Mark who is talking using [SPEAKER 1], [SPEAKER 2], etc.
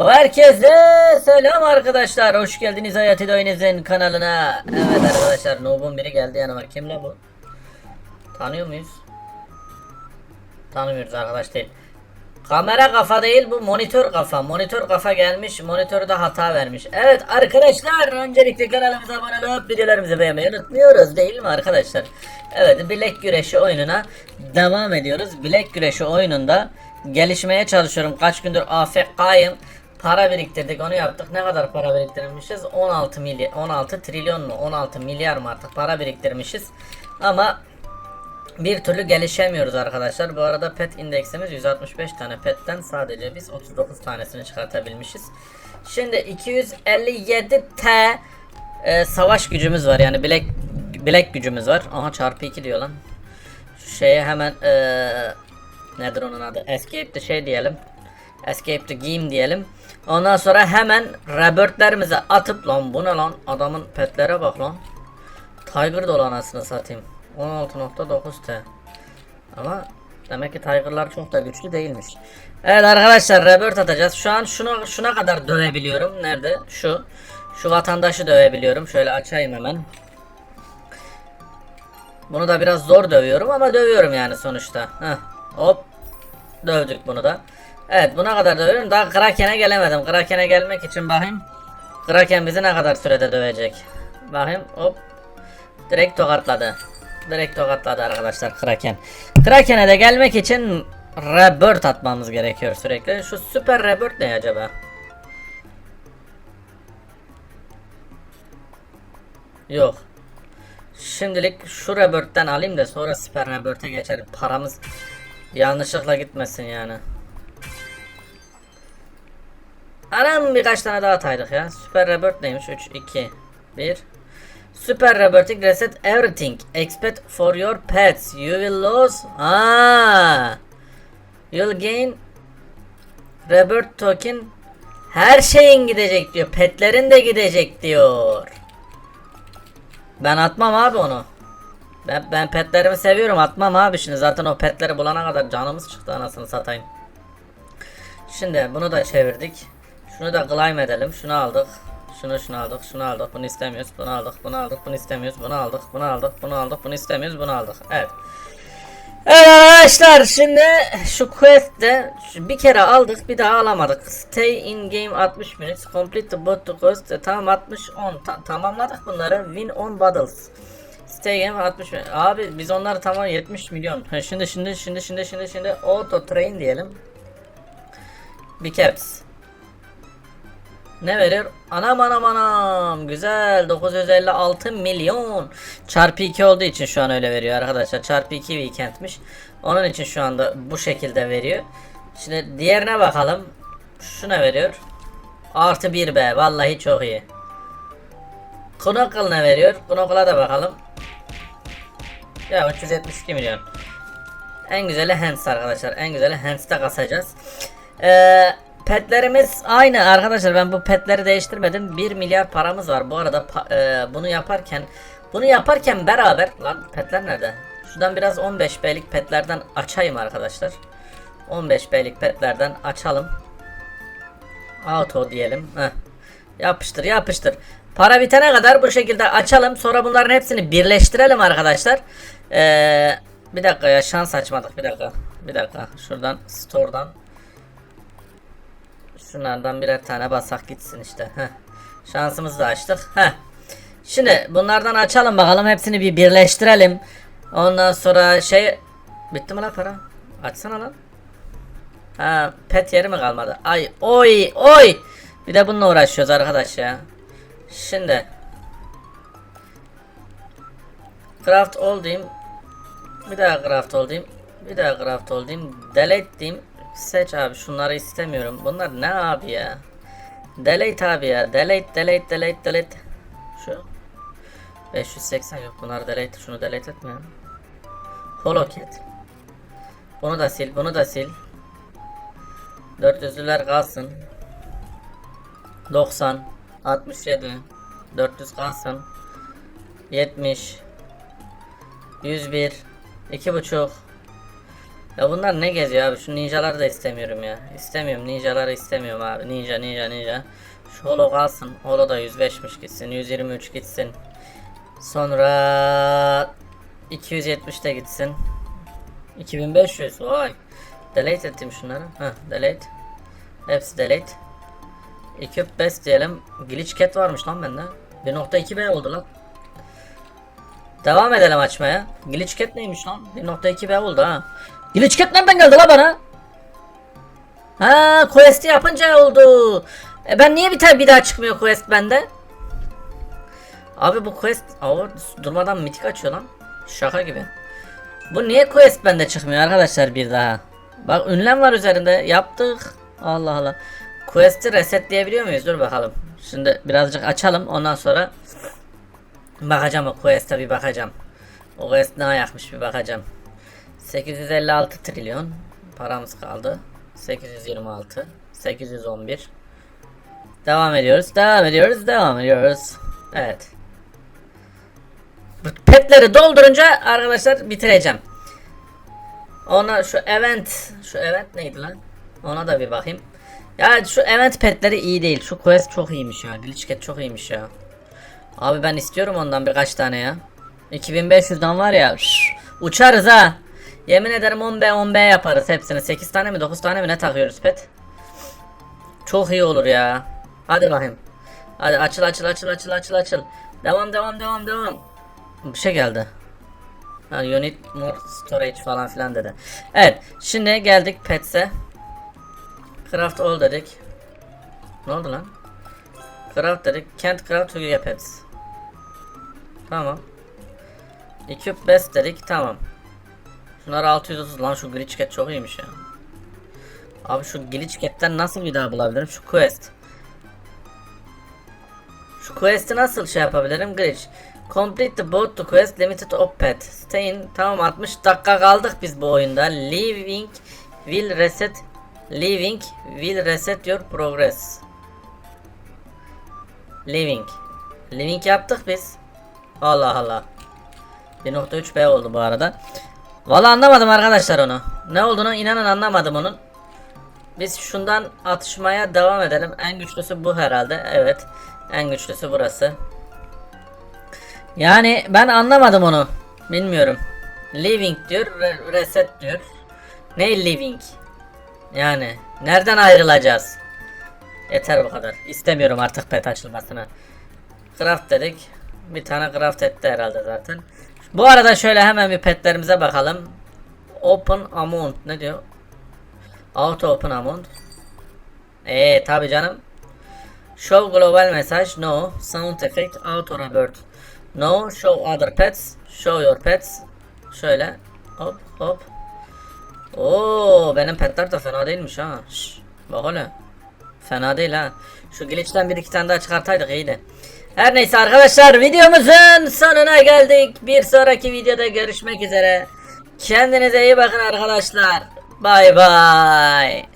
[SPEAKER 1] Herkese selam arkadaşlar. Hoş geldiniz Hayat Oyunuz'un kanalına. Evet arkadaşlar Noob'un biri geldi yanıma. Kim la bu? Tanıyor muyuz? Tanımıyoruz arkadaş değil. Kamera kafa değil bu monitör kafa. Monitör kafa gelmiş. Monitörde hata vermiş. Evet arkadaşlar öncelikle kanalımıza abone olup videolarımızı beğenmeyi unutmuyoruz değil mi arkadaşlar? Evet bilek güreşi oyununa devam ediyoruz. Bilek güreşi oyununda gelişmeye çalışıyorum. Kaç gündür AFK'yım. Para biriktirdik onu yaptık. Ne kadar para biriktirmişiz? 16 milyar 16 trilyon mu? 16 milyar mı artık para biriktirmişiz. Ama bir türlü gelişemiyoruz arkadaşlar. Bu arada pet indeksimiz 165 tane petten sadece biz 39 tanesini çıkartabilmişiz. Şimdi 257 T e, savaş gücümüz var. Yani bilek bilek gücümüz var. Aha çarpı 2 diyor lan. Şu şeye hemen e, nedir onun adı? Escape the şey diyelim. Escape the game diyelim. Ondan sonra hemen rebirthlerimize atıp lan bu ne lan adamın petlere bak lan. Tiger dolu anasını satayım. 16.9 T. Ama demek ki Tiger'lar çok da güçlü değilmiş. Evet arkadaşlar rebirth atacağız. Şu an şunu şuna kadar dövebiliyorum. Nerede? Şu. Şu vatandaşı dövebiliyorum. Şöyle açayım hemen. Bunu da biraz zor dövüyorum ama dövüyorum yani sonuçta. Heh. Hop. Dövdük bunu da. Evet buna kadar dövüyorum. Daha Kraken'e gelemedim. Kraken'e gelmek için bakayım. Kraken bizi ne kadar sürede dövecek? Bakayım hop. Direkt tokatladı. Direkt tokatladı arkadaşlar Kraken. Kraken'e de gelmek için rebirth atmamız gerekiyor sürekli. Şu süper rebirth ne acaba? Yok. Şimdilik şu rebirth'ten alayım da sonra süper rebirth'e geçerim. Paramız yanlışlıkla gitmesin yani. Anam birkaç tane daha ataydık ya. Süper rebirth neymiş? 3, 2, 1. Super Robotic reset everything except for your pets. You will lose. Aa. You'll gain Rebirth token. Her şeyin gidecek diyor. Petlerin de gidecek diyor. Ben atmam abi onu. Ben, ben petlerimi seviyorum atmam abi şimdi zaten o petleri bulana kadar canımız çıktı anasını satayım. Şimdi bunu da çevirdik. Şunu da claim edelim. Şunu aldık. Şunu şunu aldık. Şunu aldık. Bunu istemiyoruz. Bunu aldık. Bunu aldık. Bunu istemiyoruz. Bunu aldık. Bunu aldık. Bunu aldık. Bunu istemiyoruz. Bunu aldık. Evet. Evet arkadaşlar şimdi şu quest'te bir kere aldık bir daha alamadık. Stay in game 60 minutes. Complete the bot to cost. E, Tamam 60 10 Ta- tamamladık bunları. Win 10 battles. Stay game 60 milyon. Abi biz onları tamam 70 milyon. Şimdi şimdi şimdi şimdi şimdi şimdi auto train diyelim. Bir caps. Ne verir? Anam anam anam. Güzel. 956 milyon. Çarpı 2 olduğu için şu an öyle veriyor arkadaşlar. Çarpı 2 weekendmiş. Onun için şu anda bu şekilde veriyor. Şimdi diğerine bakalım. Şu ne veriyor? Artı 1 be. Vallahi çok iyi. Knuckle ne veriyor? Knuckle'a da bakalım. Ya 372 milyon. En güzeli Hands arkadaşlar. En güzeli Hands'te kasacağız. Ee, petlerimiz aynı arkadaşlar. Ben bu petleri değiştirmedim. 1 milyar paramız var. Bu arada e, bunu yaparken bunu yaparken beraber lan petler nerede? Şuradan biraz 15 B'lik petlerden açayım arkadaşlar. 15 B'lik petlerden açalım. Auto diyelim. Heh. Yapıştır yapıştır. Para bitene kadar bu şekilde açalım. Sonra bunların hepsini birleştirelim arkadaşlar. Ee, bir dakika ya şans açmadık. Bir dakika. Bir dakika. Şuradan store'dan. Şunlardan birer tane basak gitsin işte. Heh. Şansımızı da açtık. Heh. Şimdi bunlardan açalım bakalım. Hepsini bir birleştirelim. Ondan sonra şey... Bitti mi lan para? Açsana lan. Ha pet yeri mi kalmadı? Ay oy oy. Bir de bununla uğraşıyoruz arkadaş ya. Şimdi. Craft all diyeyim. Bir daha craft all diyeyim. Bir daha craft all diyeyim. Delete diyeyim. Seç abi şunları istemiyorum. Bunlar ne abi ya? Delete abi ya. Delete delete delete delete. Şu. 580 yok bunlar delete. Şunu delete etme. Holocat. Bunu da sil. Bunu da sil. 400'lüler kalsın. 90 67 400 kalsın. 70 101 2 buçuk Ya bunlar ne geziyor abi? Şu ninjaları da istemiyorum ya. İstemiyorum. Ninjaları istemiyorum abi. Ninja ninja ninja. Şu holo kalsın. Holo da 105'miş gitsin. 123 gitsin. Sonra 270 de gitsin. 2500. Vay. Delete ettim şunları. Heh, delete. Hepsi delete. Equip best diyelim. Glitch cat varmış lan bende. 1.2B oldu lan. Devam edelim açmaya. Glitch cat neymiş lan? 1.2B oldu ha. Glitch cat nereden geldi la bana? Ha quest'i yapınca oldu. E ben niye bir tane bir daha çıkmıyor quest bende? Abi bu quest Aa, durmadan mitik açıyor lan. Şaka gibi. Bu niye quest bende çıkmıyor arkadaşlar bir daha? Bak ünlem var üzerinde. Yaptık. Allah Allah. Quest'i resetleyebiliyor muyuz? Dur bakalım. Şimdi birazcık açalım. Ondan sonra bakacağım o quest'e bir bakacağım. O quest ne ayakmış bir bakacağım. 856 trilyon paramız kaldı. 826 811 Devam ediyoruz. Devam ediyoruz. Devam ediyoruz. Evet. Petleri doldurunca arkadaşlar bitireceğim. Ona şu event şu event neydi lan? Ona da bir bakayım. Ya şu event petleri iyi değil. Şu quest çok iyiymiş ya. Glitch Cat çok iyiymiş ya. Abi ben istiyorum ondan birkaç tane ya. 2500'den var ya. uçarız ha. Yemin ederim 10B 10B yaparız hepsini. 8 tane mi 9 tane mi ne takıyoruz pet? Çok iyi olur ya. Hadi bakayım. Hadi açıl açıl açıl açıl açıl açıl. Devam devam devam devam. Bir şey geldi. Ha, need more storage falan filan dedi. Evet şimdi geldik pets'e. Craft all dedik. Ne oldu lan? Craft dedik. Can't craft to get pets. Tamam. Equip best dedik. Tamam. Şunlar 630 lan şu glitch cat çok iyiymiş ya. Abi şu glitch cat'ten nasıl bir daha bulabilirim? Şu quest. Şu quest'i nasıl şey yapabilirim? Glitch. Complete the boat to quest limited op pet. Stay in. Tamam 60 dakika kaldık biz bu oyunda. Leaving will reset Leaving will reset your progress. Leaving. Leaving yaptık biz. Allah Allah. 1.3B oldu bu arada. Vallahi anlamadım arkadaşlar onu. Ne olduğunu inanın anlamadım onun. Biz şundan atışmaya devam edelim. En güçlüsü bu herhalde. Evet. En güçlüsü burası. Yani ben anlamadım onu. Bilmiyorum. Living diyor, re- reset diyor. Ne living? Yani nereden ayrılacağız? Yeter bu kadar. İstemiyorum artık pet açılmasını. Craft dedik. Bir tane craft etti herhalde zaten. Bu arada şöyle hemen bir petlerimize bakalım. Open amount ne diyor? Auto open amount. Eee tabi canım. Show global message no. Sound effect auto revert. No. Show other pets. Show your pets. Şöyle. Hop hop. Oo benim petler de fena değilmiş ha. Şş, bak hele. Fena değil ha. Şu glitch'ten bir iki tane daha çıkartaydık iyiydi. Her neyse arkadaşlar videomuzun sonuna geldik. Bir sonraki videoda görüşmek üzere. Kendinize iyi bakın arkadaşlar. Bay bay.